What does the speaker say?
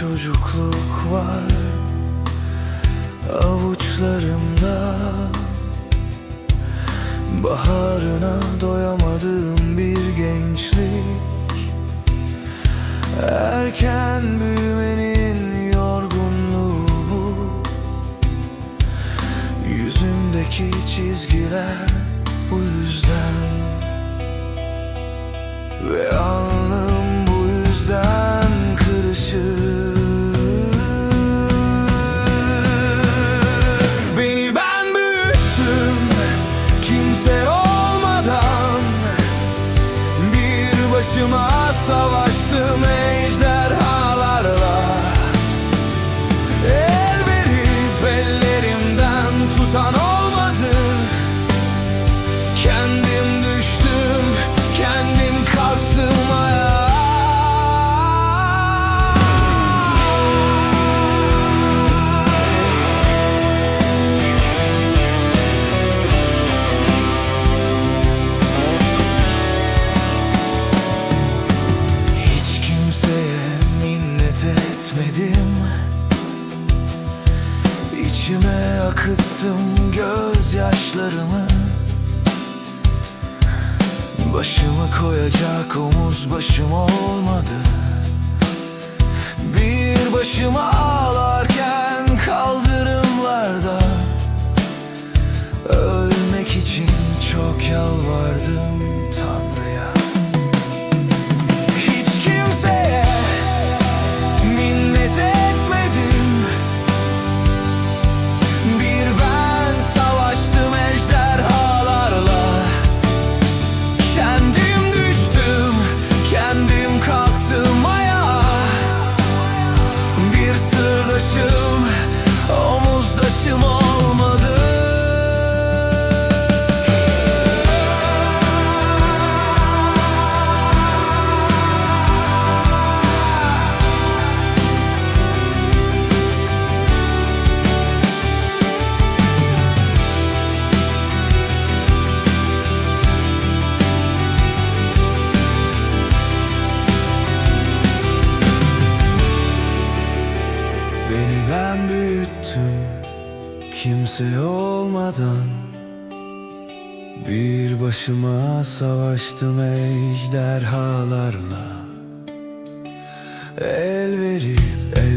çocukluk var avuçlarımda. Baharına doyamadığım bir gençlik. Erken büyüdüm başıma savaştım ejder İçime akıttım gözyaşlarımı. Başımı koyacak omuz başım olmadı. Bir başıma Kimse olmadan bir başıma savaştım ejderhalarla El verip el